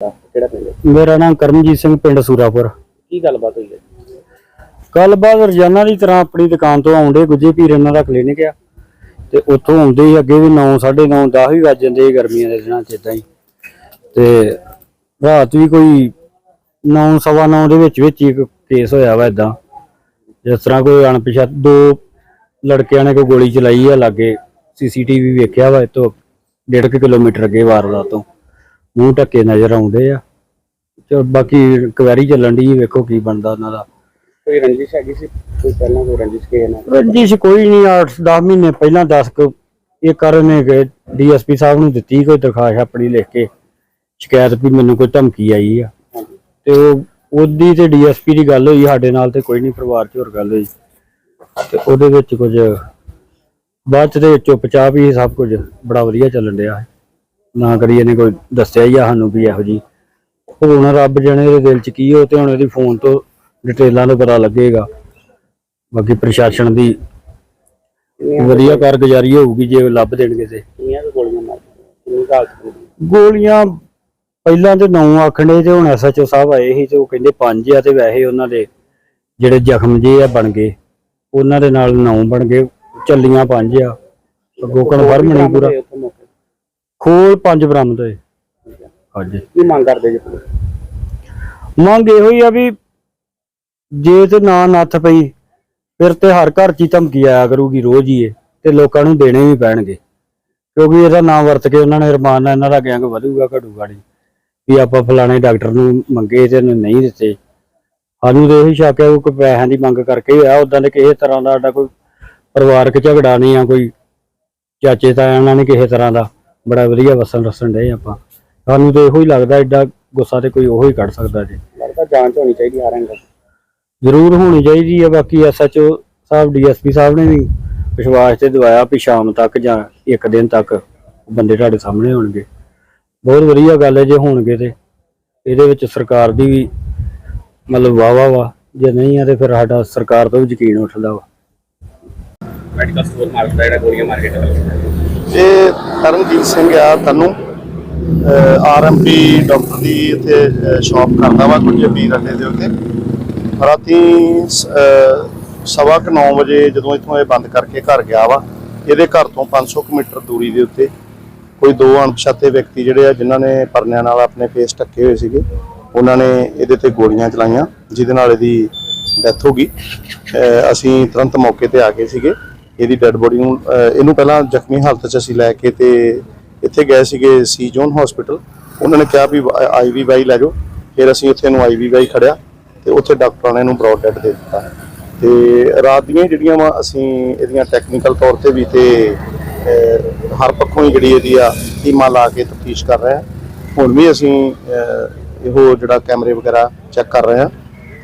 ਕਿਹੜਾ ਪਿੰਡ ਹੈ? ਮੇਰਾ ਨਾਮ ਕਰਮਜੀਤ ਸਿੰਘ ਪਿੰਡ ਸੂਰਾਪੁਰ। ਕੀ ਗੱਲਬਾਤ ਹੋਈ ਹੈ? ਗੱਲਬਾਤ ਰੋਜ਼ਾਨਾ ਦੀ ਤਰ੍ਹਾਂ ਆਪਣੀ ਦੁਕਾਨ ਤੋਂ ਆਉਂਦੇ ਗੁੱਜੇ ਪੀਰ ਇਹਨਾਂ ਦਾ ਕਲੀਨਿਕ ਆ। ਤੇ ਉੱਥੋਂ ਆਉਂਦੇ ਹੀ ਅੱਗੇ ਵੀ 9 9:30 10 ਵੀ ਵੱਜ ਜਾਂਦੇ ਸੀ ਗਰਮੀਆਂ ਦੇ ਦਿਨਾਂ 'ਚ ਇਦਾਂ ਹੀ। ਤੇ ਰਾਤ ਵੀ ਕੋਈ 9 ਸਵਾ 9 ਦੇ ਵਿੱਚ ਵਿੱਚ ਹੀ ਇੱਕ ਕੇਸ ਹੋਇਆ ਵਾ ਇਦਾਂ ਜਿਸ ਤਰ੍ਹਾਂ ਕੋਈ ਅਣਪਛਾਤ ਦੋ ਲੜਕਿਆਂ ਨੇ ਕੋਈ ਗੋਲੀ ਚਲਾਈ ਆ ਲਾਗੇ ਸੀਸੀਟੀਵੀ ਵੇਖਿਆ ਵਾ ਇਤੋਂ 1.5 ਕਿਲੋਮੀਟਰ ਅੱਗੇ ਵਾਰਦਾਤ ਤੋਂ। ਮੂੰਹ ਢੱਕੇ ਨਜ਼ਰ ਆਉਂਦੇ ਆ। ਚਲ ਬਾਕੀ ਕੁਐਰੀ ਚੱਲਣ ਦੀ ਵੇਖੋ ਕੀ ਬਣਦਾ ਉਹਨਾਂ ਦਾ। ਕੋਈ ਰੰਜਿਸ਼ ਹੈਗੀ ਸੀ? ਕੋਈ ਪਹਿਲਾਂ ਕੋਈ ਰੰਜਿਸ਼ ਕਿਸੇ ਨਾਲ? ਰੰਜਿਸ਼ ਕੋਈ ਨਹੀਂ 8-10 ਮਹੀਨੇ ਪਹਿਲਾਂ 10 ਕੁ ਇਹ ਕਰਨ ਨੇ ਗਏ ਡੀਐਸਪੀ ਸਾਹਿਬ ਨੂੰ ਦਿੱਤੀ ਕੋਈ ਦਰਖਾਸਤ ਆਪਣੀ ਲਿਖ ਕੇ। ਸ਼ਿਕਾਇਤ ਵੀ ਮੈਨੂੰ ਕੋਈ ਧਮਕੀ ਆਈ ਆ। ਤੇ ਉਹ ਉਹਦੀ ਤੇ ਡੀਐਸਪੀ ਦੀ ਗੱਲ ਹੋਈ ਸਾਡੇ ਨਾਲ ਤੇ ਕੋਈ ਨਹੀਂ ਪਰਿਵਾਰ 'ਚ ਹੋਰ ਗੱਲ ਹੋਈ। ਤੇ ਉਹਦੇ ਵਿੱਚ ਕੁਝ ਬਾਅਦ ਦੇ ਚੁੱਪਚਾਪ ਹੀ ਸਭ ਕੁਝ ਬੜਾ ਵਧੀਆ ਚੱਲਣ ਡਿਆ। ਹੈ ਨਾ ਕਰੀ ਇਹਨੇ ਕੋਈ ਦੱਸਿਆ ਹੀ ਆ ਸਾਨੂੰ ਵੀ ਇਹੋ ਜੀ ਹੁਣ ਰੱਬ ਜਾਣੇ ਇਹਦੇ ਦਿਲ 'ਚ ਕੀ ਹੋ ਤੇ ਹੁਣ ਇਹਦੀ ਫੋਨ ਤੋਂ ਡਿਟੇਲਾਂ ਤੋਂ ਪਤਾ ਲੱਗੇਗਾ। ਬਾਕੀ ਪ੍ਰਸ਼ਾਸਨ ਦੀ ਵਧੀਆ ਕਾਰਗੁਜ਼ਾਰੀ ਹੋਊਗੀ ਜੇ ਲੱਭ ਦੇਣਗੇ ਤੇ। ਗੋਲੀਆਂ ਪਹਿਲਾਂ ਤੇ ਨੌ ਆਖਣੇ ਤੇ ਹੁਣ ਐਸਐਚਓ ਸਾਹਿਬ ਆਏ ਸੀ ਤੇ ਉਹ ਕਹਿੰਦੇ ਪੰਜ ਆ ਤੇ ਵੈਸੇ ਉਹਨਾਂ ਦੇ ਜਿਹੜੇ ਜ਼ਖਮ ਜੇ ਆ ਬਣ ਗਏ ਉਹਨਾਂ ਦੇ ਨਾਲ ਨੌ ਬਣ ਗਏ ਚੱਲੀਆਂ ਪੰਜ ਆ। ਅੱਗੋਂ ਕਨਫਰਮ ਨਹੀਂ ਪੂਰਾ। ਖੋਲ ਪੰਜ ਬਰਾਮਦ ਹੋਏ। ਹਾਂਜੀ। ਕੀ ਮੰਗ ਕਰਦੇ ਜੀ? ਮੰਗ ਇਹੋ ਹੀ ਆ ਵੀ ਜੇ ਤੇ ਨਾ ਨੱਥ ਪਈ ਫਿਰ ਤੇ ਹਰ ਘਰ ਚ ਹੀ ਧਮਕੀ ਆਇਆ ਕਰੂਗੀ ਰੋਜ਼ ਹੀ ਇਹ ਤੇ ਲੋਕਾਂ ਨੂੰ ਦੇਣੇ ਵੀ ਪੈਣਗੇ। ਕਿਉਂਕਿ ਇਹਦਾ ਨਾਮ ਵਰਤ ਕੇ ਉਹਨਾਂ ਨੇ ਰਮਾਨ ਨਾਲ ਇਹਨਾਂ ਦਾ ਗੈਂਗ ਵਧੂਗਾ ਘਟੂਗਾ ਨਹੀਂ। ਵੀ ਆਪਾਂ ਫਲਾਣੇ ਡਾਕਟਰ ਨੂੰ ਮੰਗੇ ਤੇ ਇਹਨੇ ਨਹੀਂ ਦਿੱਤੇ। ਸਾਨੂੰ ਤੇ ਇਹੀ ਸ਼ੱਕ ਹੈ ਉਹ ਕੋਈ ਪੈਸਿਆਂ ਦੀ ਮੰਗ ਕਰਕੇ ਹੋਇਆ। ਉਦਾਂ ਦੇ ਕਿਸੇ ਤਰ੍ਹਾਂ ਦਾ ਸਾਡਾ ਕੋਈ ਪਰਿਵਾਰਕ ਝਗੜਾ ਨਹੀਂ ਆ ਕੋਈ ਚਾਚੇ ਤਾਇਆਂ ਨਾਲ ਨਹੀਂ ਕਿਸੇ ਤਰ੍ਹਾਂ ਦਾ। ਬੜਾ ਵਧੀਆ ਵਸਣ ਰਸਣ ਦੇ ਆਪਾਂ। ਸਾਨੂੰ ਤੇ ਇਹੋ ਹੀ ਲੱਗਦਾ ਐਡਾ ਗੁੱਸਾ ਤੇ ਕੋਈ ਉਹੋ ਹੀ ਕੱਢ ਸਕਦਾ ਜੀ। ਲੱਗਦਾ ਜਾਂਚ ਹੋਣੀ ਚਾਹੀਦੀ ਹਰ ਐਂਗਲ ਜ਼ਰੂਰ ਹੋਣੀ ਚਾਹੀਦੀ ਹੈ ਬਾਕੀ ਐਸਐਚਓ ਸਾਹਿਬ ਡੀਐਸਪੀ ਸਾਹਿਬ ਨੇ ਵੀ ਵਿਸ਼ਵਾਸ ਤੇ ਦਵਾਇਆ ਵੀ ਸ਼ਾਮ ਤੱਕ ਜਾਂ ਇੱਕ ਦਿਨ ਤੱਕ ਬੰਦੇ ਤੁਹਾਡੇ ਸਾਹਮਣੇ ਹੋਣਗੇ। ਬਹੁਤ ਵਧੀਆ ਗੱਲ ਹੈ ਜੇ ਹੋਣਗੇ ਤੇ। ਇਹਦੇ ਵਿੱਚ ਸਰਕਾਰ ਦੀ ਵੀ ਮਤਲਬ ਵਾਹ ਵਾਹ ਵਾ। ਜੇ ਨਹੀਂ ਆ ਤੇ ਫਿਰ ਸਾਡਾ ਸਰਕਾਰ ਤੋਂ ਵੀ ਯਕੀਨ ਉੱਠਦਾ ਵਾ। ਮੈਡੀਕਲ ਸਟੋਰ ਮਾਰਕ ਦਾ ਜਿਹੜਾ ਗੋਲੀਆਂ ਮਾਰ ਕੇ ਚੱਲ ਇਹ ਤਰਨਜੀਤ ਸਿੰਘ ਆ, ਤਨੂੰ। ਆਰਐਮਪੀ ਡਾਕਟਰ ਦੀ ਇੱਥੇ ਸ਼ਾਪ ਕਰਦਾ ਵਾ ਕੁਝ ਵੀਰ ਅੱਡੇ ਦੇ ਉੱਤੇ। ਰਾਤੀ ਸਵਾ ਕੁ 9 ਵਜੇ ਜਦੋਂ ਇੱਥੋਂ ਇਹ ਬੰਦ ਕਰਕੇ ਘਰ ਗਿਆ ਵਾ, ਇਹਦੇ ਘਰ ਤੋਂ 500 ਕੁ ਮੀਟਰ ਦੂਰੀ ਦੇ ਉੱਤੇ ਕੋਈ ਦੋ ਅਣਪਛਾਤੇ ਵਿਅਕਤੀ ਜਿਹੜੇ ਆ, ਜਿਨ੍ਹਾਂ ਨੇ ਪਰਨਿਆਂ ਨਾਲ ਆਪਣੇ ਫੇਸ ਢੱਕੇ ਹੋਏ ਸੀਗੇ, ਉਹਨਾਂ ਨੇ ਇਹਦੇ ਤੇ ਗੋਲੀਆਂ ਚਲਾਈਆਂ, ਜਿਹਦੇ ਨਾਲ ਇਹਦੀ ਡੈਥ ਹੋ ਗਈ। ਅਸੀਂ ਤੁਰੰਤ ਮੌਕੇ ਤੇ ਆ ਗਏ ਸੀਗੇ। ਇਹਦੀ ਡੈੱਡ ਬੋਡੀ ਨੂੰ ਇਹਨੂੰ ਪਹਿਲਾਂ ਜ਼ਖਮੀ ਹਾਲਤ 'ਚ ਅਸੀਂ ਲੈ ਕੇ ਤੇ ਇੱਥੇ ਗਏ ਸੀਗੇ ਸੀ ਜੋਨ ਹਸਪੀਟਲ ਉਹਨਾਂ ਨੇ ਕਿਹਾ ਵੀ ਆਈਵੀ ਵਾਈ ਲੈ ਜਾਓ। ਫਿਰ ਅਸੀਂ ਉੱਥੇ ਨੂੰ ਆਈਵੀ ਵਾਈ ਖੜਿਆ ਤੇ ਉੱਥੇ ਡਾਕਟਰਾਂ ਨੇ ਇਹਨੂੰ ਬ੍ਰੌਡ ਡੈਡ ਦੇ ਦਿੱਤਾ। ਤੇ ਰਾਤ ਦੀਆਂ ਹੀ ਜਿਹੜੀਆਂ ਵਾ, ਅਸੀਂ ਇਹਦੀਆਂ ਟੈਕਨੀਕਲ ਤੌਰ ਤੇ ਵੀ ਤੇ ਹਰ ਪੱਖੋਂ ਹੀ ਜਿਹੜੀ ਇਹਦੀ ਆ ਟੀਮਾਂ ਲਾ ਕੇ ਤਫਤੀਸ਼ ਕਰ ਰਹੇ ਹਾਂ। ਹੁਣ ਵੀ ਅਸੀਂ ਇਹੋ ਜਿਹੜਾ ਕੈਮਰੇ ਵਗੈਰਾ ਚੈੱਕ ਕਰ ਰਹੇ ਹਾਂ।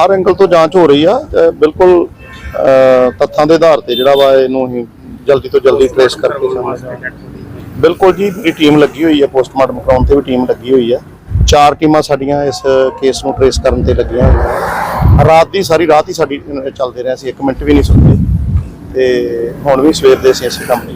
ਹਰ ਐਂਗਲ ਤੋਂ ਜਾਂਚ ਹੋ ਰਹੀ ਆ ਤੇ ਬਿਲਕੁਲ ਤੱਥਾਂ ਦੇ ਆਧਾਰ ਤੇ ਜਿਹੜਾ ਵਾ ਇਹਨੂੰ ਅਸੀਂ ਜਲਦੀ ਤੋਂ ਜਲਦੀ ਟ੍ਰੇਸ ਕਰਕੇ ਸਾਹਮਣੇ ਬਿਲਕੁਲ ਜੀ, ਇਹ ਟੀਮ ਲੱਗੀ ਹੋਈ ਹੈ ਪੋਸਟਮਾਰਟਮ ਕਰਾਉਣ ਤੇ ਵੀ ਟੀਮ ਲੱਗੀ ਹੋਈ ਹੈ ਚਾਰ ਟੀਮਾਂ ਸਾਡੀਆਂ ਇਸ ਕੇਸ ਨੂੰ ਟ੍ਰੇਸ ਕਰਨ ਤੇ ਲੱਗੀਆਂ ਹੋਈਆਂ ਰਾਤ ਦੀ, ਸਾਰੀ ਰਾਤ ਹੀ ਸਾਡੀ ਚੱਲਦੇ ਰਹੇ ਸੀ 1 ਮਿੰਟ ਵੀ ਨਹੀਂ ਸੁੱਤੇ। ਤੇ ਹੁਣ ਵੀ ਸਵੇਰ ਦੇ ਅਸੀਂ ਇਸੇ ਕੰਮ। 'ਤੇ